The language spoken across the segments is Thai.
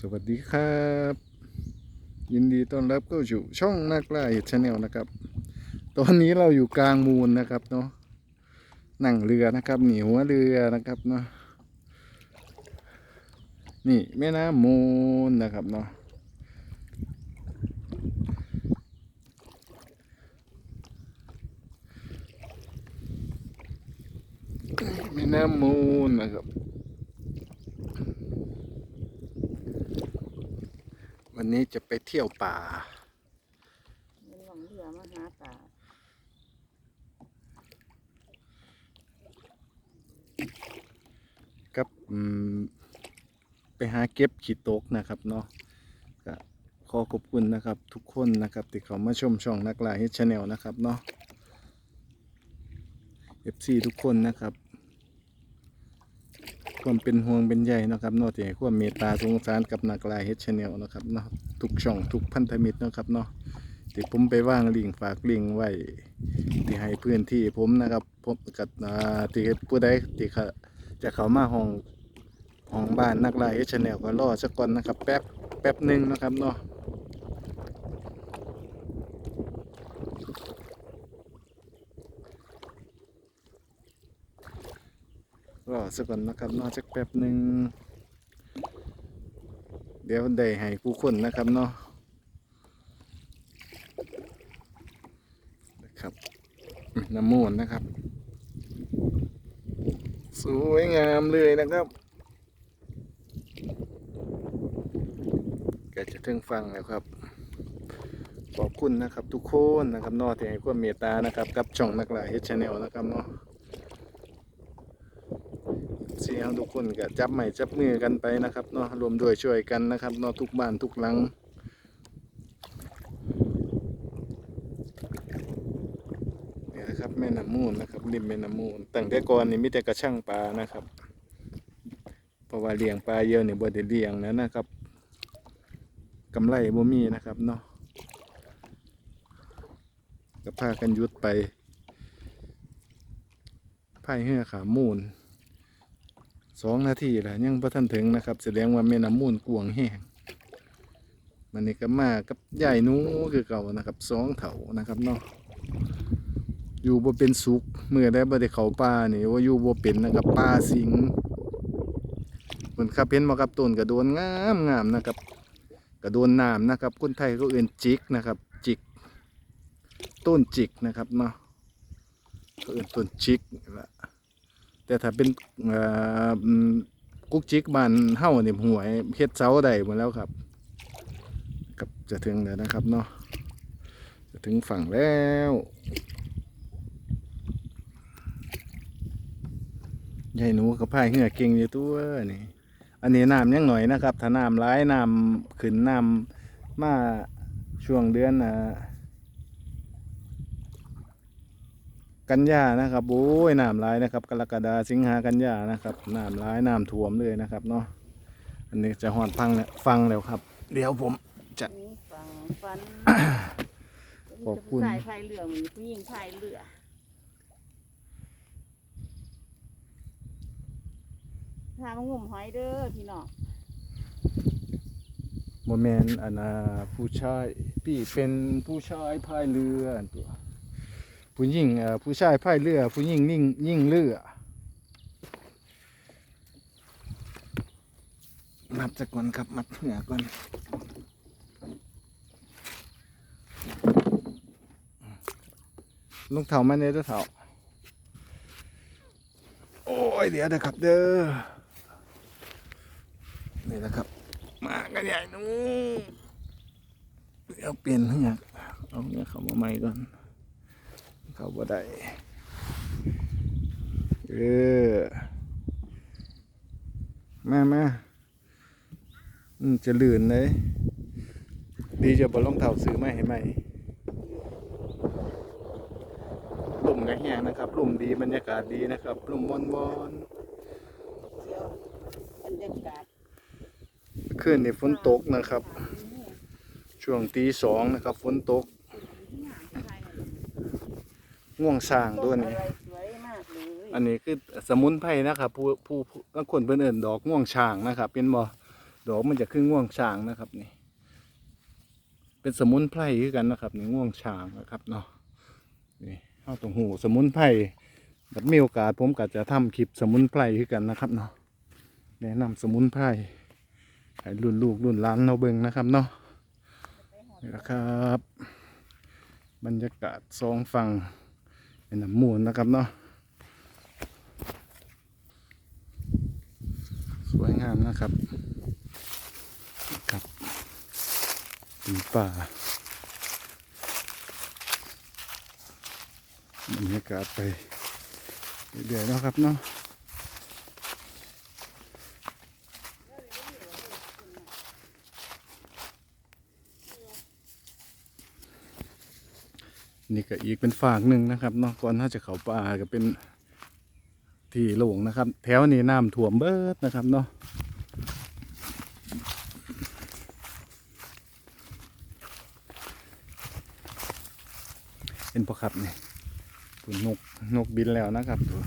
สวัสดีครับ ยินดีต้อนรับเข้าสู่ช่องนักล่าเห็ดชาแนลนะครับ ตอนนี้เราอยู่กลางมูลนะครับเนาะนั่งเรือนะครับหนีหัวเรือนะครับเนาะนี่แม่น้ำมูลนะครับเนาะแม่น้ำมูลนะครับ วันนี้จะไปเที่ยวป่ามันหลงเหลือมาหาตากับไปหาเก็บขีดตกนะครับเนาะขอขอบคุณนะครับทุกคนนะครับที่เขามาชมช่องนักลาเฮดชาแนลนะครับเนาะ FC ทุกคนนะครับ ความเป็นห่วงเป็นใยนะครับเนาะที่ให้ความเมตตาสงสารกับนักลายเฮดชาแนลนะครับเนาะทุกช่องทุกพันธมิตรนะครับเนาะที่ผมไปว่างลิงฝากลิงไว้ที่ให้พื้นที่ผมนะครับผมกับอ่าที่ผู้ใดที่จะเข้ามาห้องห้องบ้านนักลายเอชแนลก็รอสักก่อนนะครับ แป๊บแป๊บหนึ่งนะครับเนาะ อสักก่อนนะครับนาะสักแป๊บหนึ่งเดี๋ยวได้ให้ผู้คนนะครับเนาะนะครับน้ำมูลนะครับ สวยงามเลยนะครับแกจะถึงฟังแล้วครับ ขอบคุณนะครับทุกคนนะครับนอที่ให้ความเมตตานะครับ กับช่องนักล่าเฮดชาแนลนะครับเนาะ สียงทุกคนก็จับใหม่จับมือกันไปนะครับเนาะรวมด้วยช่วยกันนะครับเนาะทุกบ้านทุกหลังนี่นะครับแม่น้ำมูลนะครับริมแม่น้ำมูลตั้งแต่ก่อนนี่มีแต่กระช่างปลานะครับเพราะว่าเลี้ยงปลาเยอะเนี่ยบ่ได้เลี้ยงนะนะครับกำไรบ่มีนะครับเนาะก็พากันยุดไปพายเรือขามูล สองนาทีแล้วยังบ่ทันถึงนะครับ แสดงว่าแม่น้ำมูลกวงแห้งมันนี่ก็มากับใหญ่นูคือเก่านะครับสองเถานะครับเนาะอยู่บ่เป็นสุขเมื่อได้บ่ได้เขาป่านี่ว่าอยู่บ่เป็นนะครับป่าสิงเหมือนครับเห็นบ่ครับต้นก็โดนงามงามนะครับ กระโดนน้ำนะครับ คนไทยก็เอื่นจิกนะครับ จิก ต้นจิกนะครับเนาะก็เอื่นต้นจิกแหละ แต่ถ้าเป็นกุ๊กจิกบ้านเฮ้าเนี่ยหวยเฮ็ดเสาได้หมดแล้วครับกับจะถึงแล้วนะครับเนาะจะถึงฝั่งแล้วยายหนูกับพายเหือเก่งอยู่ตัวนี่อันนี้น้ำยังหน่อยนะครับ ถ้าน้ำร้ายน้ำขึ้นน้ำมาช่วงเดือนอ่า กันยานะครับโอ้ยน้ำร้ายนะครับกรกฎาสิงหากันยานะครับน้ำร้ายน้ำท่วมเลยนะครับเนาะอันนี้จะหอดฟังแล้วฟังแล้วครับ เดี๋ยวผมนี่ฟังฟันขอบคุณผู้ชายพายเรือมีผู้หญิงพายเรือพามางุ่มหอยเด้อพี่น้องโมเมนอันน่ะผู้ชายพี่เป็นผู้ชายพายเรืออันตัว ผู้หญิงเอ่อผู้ชายพายเรือ ผู้หญิงนิ่งยิ่งเรือมัดจะก่อนครับมัดเหนือก่อนลุงเถามาเนี่ยเด้อเถาโอ้ยเดี๋ยวนะครับเด้อนี่นะครับ มากันใหญ่นู้เดี๋ยวเปลี่ยนเหงือกเอาเหงือเข้ามาใหม่ก่อน เข้าบ่ได้เออมามาอืมจะลื่นเลย ดีจะบอลองเท้าซื้อไมาให้ไหมลุ่มกระแหงนะครับลุ่มดีบรรยากาศดีนะครับลุ่มบอนบอนเที่ยวบรรยากาศๆคืนนี้ฝนตกนะครับ ช่วงตีสองนะครับฝนตก ง่วงสร้างด้วยนี่อะไรสวยมากเลยอันนี้คือสมุนไพรนะครับ ผู้ผู้ผู้บางคนเพิ่นเอิ้นดอกง่วงช้างนะครับ เป็นบ่ดอกมันจะขึ้นง่วงช้างนะครับนี่ เป็นสมุนไพรคือกันนะครับนี่ง่วงช้างนะครับเนาะนี่เอาตรงหูสมุนไพรแบบมีโอกาสผมก็จะทำคลิปสมุนไพรคือกันนะครับเนาะแนะนำสมุนไพรให้รุ่นลูกรุ่นหลานเราเบิ่งนะครับเนาะ นี่นะครับ บรรยากาศสองฝั่ง เป็นน้ำมูลนะครับเนาะสวยงามนะครับครับปีป่าบรรยากาศไปเรื่อยๆนะครับเนาะ นี่ก็อีกเป็นฝากหนึ่งนะครับเนาะก่อนถ้าจะเขาป่าก็เป็นที่โล่งนะครับ แถวนี้น้ำท่วมเบิดนะครับเนาะเห็นปะครับนี่ตัวนกนกบินแล้วนะครับตัว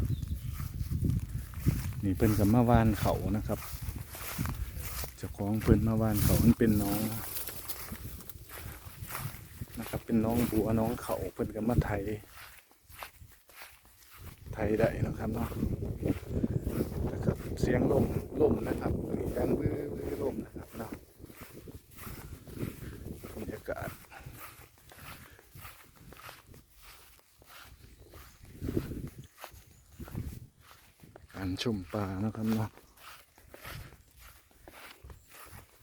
นี่เพิ่นกับมาวานเขานะครับเจ้าของเพิ่นมาวานเขามันเป็นน้อง ครับเป็นน้องบัวน้องเขาเพิ่นกับมาไทย ไทยได้นะครับเนาะนะครับเสียงลมลมนะครับมีการบื้อบื้อลมนะครับเนาะบรรยากาศการชมป่านะครับเนาะ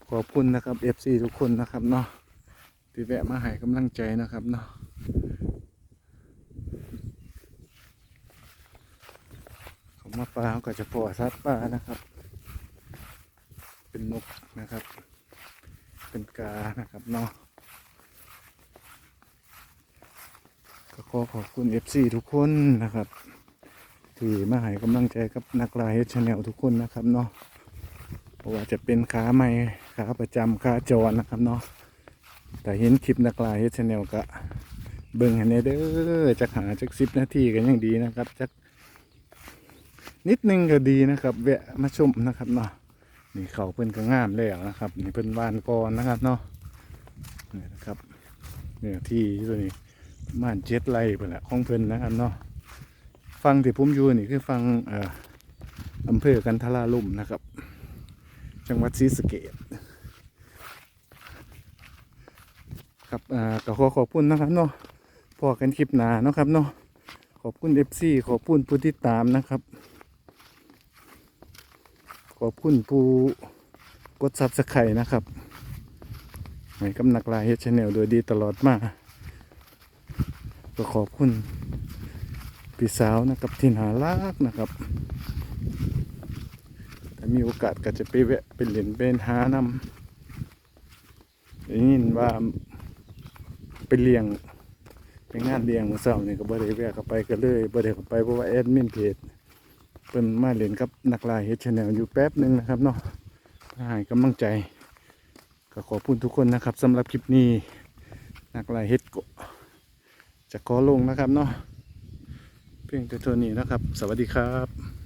ขอบคุณนะครับ FC ทุกคนนะครับเนาะ ที่แวะมาให้กำลังใจนะครับเนาะเขามาป่าเขาก็จะปล่อยสัตว์ป่านะครับ เป็นนกนะครับ เป็นกานะครับเนาะก็ขอขอบคุณ FC ทุกคนนะครับ ที่มาให้กำลังใจกับนักลายชาแนลทุกคนนะครับเนาะเพราะว่าจะเป็นขาใหม่ขาประจำขาจรนะครับเนาะ แต่เห็นคลิปนักลายชาแนลก็เบิ่งให้แน่เด้อจักหาจักสิบนาทีก็ยังดีนะครับจักนิดนึงก็ดีนะครับ แวะมาชมนะครับเนาะนี่เขาเพิ่นก็งามแล้วนะครับ นี่เพิ่นวานกรนะครับเนาะนี่นะครับเนี่ยที่ตัวนี้ม่านเจ็ดไร่เพิ่นแหละของเพิ่นนะครับเนาะฟังที่ผมอยู่นี่คือฟังเอ่ออำเภอกันทราลุ่มนะครับ จังหวัดศรีสะเกษ ครับอ่าก็ขอขอบคุณนะครับเนาะพอกันคลิปหนาเนาะครับเนาะขอบคุณเอฟซีขอบคุณผู้ที่ตามนะครับ ขอบคุณผู้กดซับสไครต์นะครับให้กำนักลายเฮชแนลโดยดีตลอดมาก็ขอบคุณพี่สาวนะครับที่น่ารักนะครับถ้ามีโอกาสก็จะไปแวะไปเล่นเป็นหานำได้ยินว่า ไปเลี้ยงไปงานเลี้ยงมื้อเนี่ก็บ่ได้แวะเข้าไปก็เลยบ่ได้เข้าไปเพราะว่าแอดมินเพจเพิ่นมาเล่นกับนักลายเฮดชาแนลอยู่แป๊บหนึงนะครับเนาะให้กำลังใจ ก็ขอบคุณทุกคนนะครับสำหรับคลิปนี้นักลายเฮดก็จะขอลงนะครับเนาะเพียงแต่เท่านี้นะครับ สวัสดีครับ